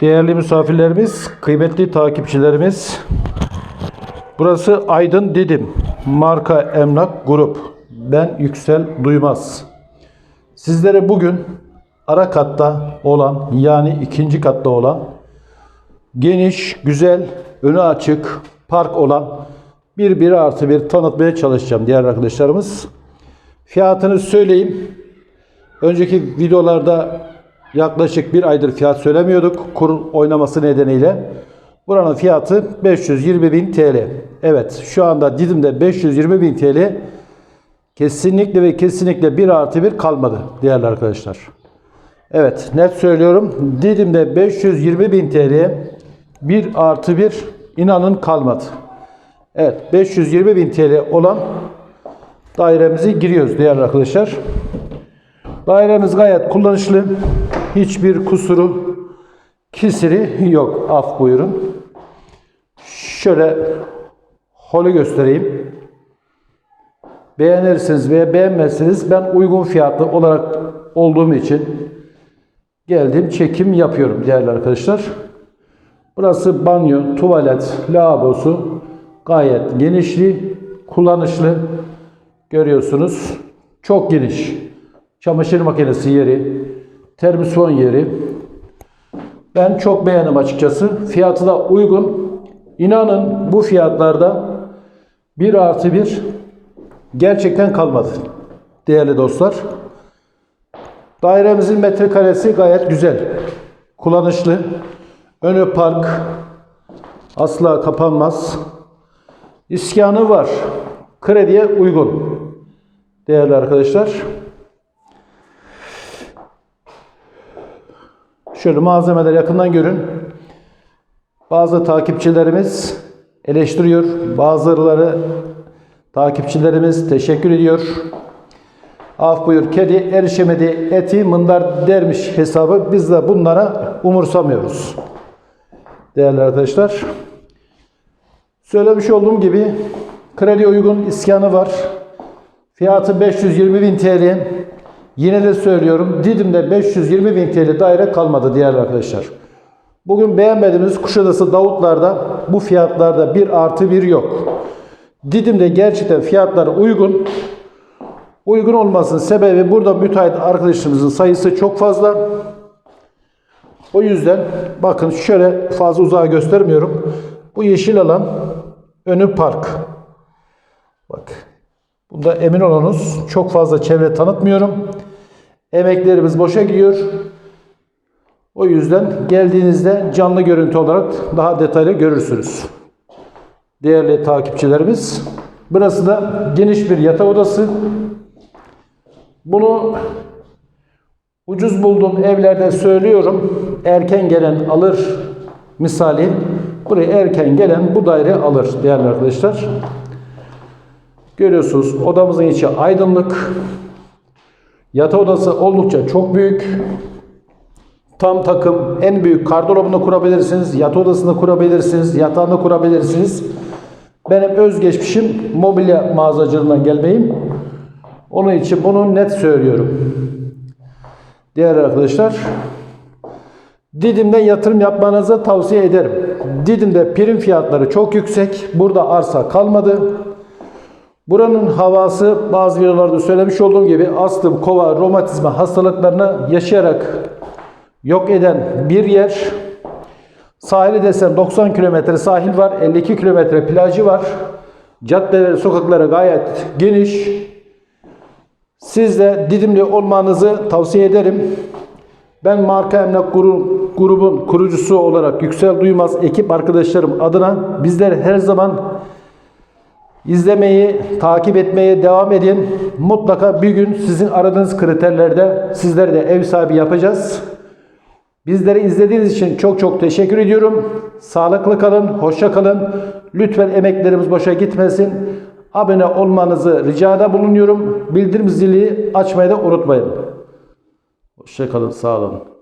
Değerli misafirlerimiz, kıymetli takipçilerimiz, burası Aydın Didim, marka emlak grup. Ben Yüksel Duymaz. Sizlere bugün ara katta olan, yani ikinci katta olan, geniş, güzel, önü açık, park olan bir bir artı bir tanıtmaya çalışacağım diğer arkadaşlarımız. Fiyatını söyleyeyim. Önceki videolarda yaklaşık bir aydır fiyat söylemiyorduk. Kur oynaması nedeniyle. Buranın fiyatı 520 bin TL. Evet şu anda Didim'de 520 bin TL kesinlikle ve kesinlikle bir artı bir kalmadı değerli arkadaşlar. Evet net söylüyorum. Didim'de 520 bin TL bir artı bir inanın kalmadı. Evet 520 bin TL olan dairemizi giriyoruz değerli arkadaşlar. Dairemiz gayet kullanışlı. Hiçbir kusuru, kisiri yok. Af buyurun. Şöyle holü göstereyim. Beğenirsiniz veya beğenmezsiniz. Ben uygun fiyatlı olarak olduğum için geldim çekim yapıyorum değerli arkadaşlar. Burası banyo, tuvalet, lavabosu gayet genişli, kullanışlı. Görüyorsunuz. Çok geniş. Çamaşır makinesi yeri, termosifon yeri. Ben çok beğendim açıkçası. Fiyatı da uygun. İnanın bu fiyatlarda 1 artı 1 gerçekten kalmadı. Değerli dostlar. Dairemizin metrekaresi gayet güzel. Kullanışlı. Önü park. Asla kapanmaz. İskanı var. Krediye uygun. Değerli arkadaşlar. Şöyle malzemeler yakından görün. Bazı takipçilerimiz eleştiriyor. Bazıları takipçilerimiz teşekkür ediyor. Af buyur kedi erişemedi eti mındar dermiş hesabı. Biz de bunlara umursamıyoruz. Değerli arkadaşlar. Söylemiş olduğum gibi kredi uygun iskanı var. Fiyatı 520 bin TL. Yine de söylüyorum Didim'de 520 bin TL daire kalmadı diğer arkadaşlar. Bugün beğenmediğimiz Kuşadası Davutlar'da bu fiyatlarda bir artı bir yok. Didim'de gerçekten fiyatlar uygun. Uygun olmasının sebebi burada müteahhit arkadaşımızın sayısı çok fazla. O yüzden bakın şöyle fazla uzağa göstermiyorum. Bu yeşil alan önü park. Bak. Bunda emin olunuz çok fazla çevre tanıtmıyorum. Emeklerimiz boşa gidiyor. O yüzden geldiğinizde canlı görüntü olarak daha detaylı görürsünüz. Değerli takipçilerimiz. Burası da geniş bir yatak odası. Bunu ucuz bulduğum evlerde söylüyorum. Erken gelen alır misali. Buraya erken gelen bu daire alır değerli arkadaşlar. Görüyorsunuz odamızın içi aydınlık. Yatak odası oldukça çok büyük. Tam takım en büyük gardırobunu kurabilirsiniz. Yatak odasını kurabilirsiniz. Yatağını kurabilirsiniz. Benim özgeçmişim mobilya mağazacılığından gelmeyim. Onun için bunu net söylüyorum. Diğer arkadaşlar Didim'de yatırım yapmanızı tavsiye ederim. Didim'de prim fiyatları çok yüksek. Burada arsa kalmadı. Buranın havası bazı videolarda söylemiş olduğum gibi astım, kova, romatizma hastalıklarını yaşayarak yok eden bir yer. Sahili desem 90 kilometre sahil var, 52 kilometre plajı var. Caddeleri, sokakları gayet geniş. Siz de Didimli olmanızı tavsiye ederim. Ben marka emlak Gru- grubun kurucusu olarak Yüksel Duymaz ekip arkadaşlarım adına bizler her zaman izlemeyi, takip etmeye devam edin. Mutlaka bir gün sizin aradığınız kriterlerde sizler de ev sahibi yapacağız. Bizleri izlediğiniz için çok çok teşekkür ediyorum. Sağlıklı kalın, hoşça kalın. Lütfen emeklerimiz boşa gitmesin. Abone olmanızı ricada bulunuyorum. Bildirim zili açmayı da unutmayın. Hoşça kalın, sağ olun.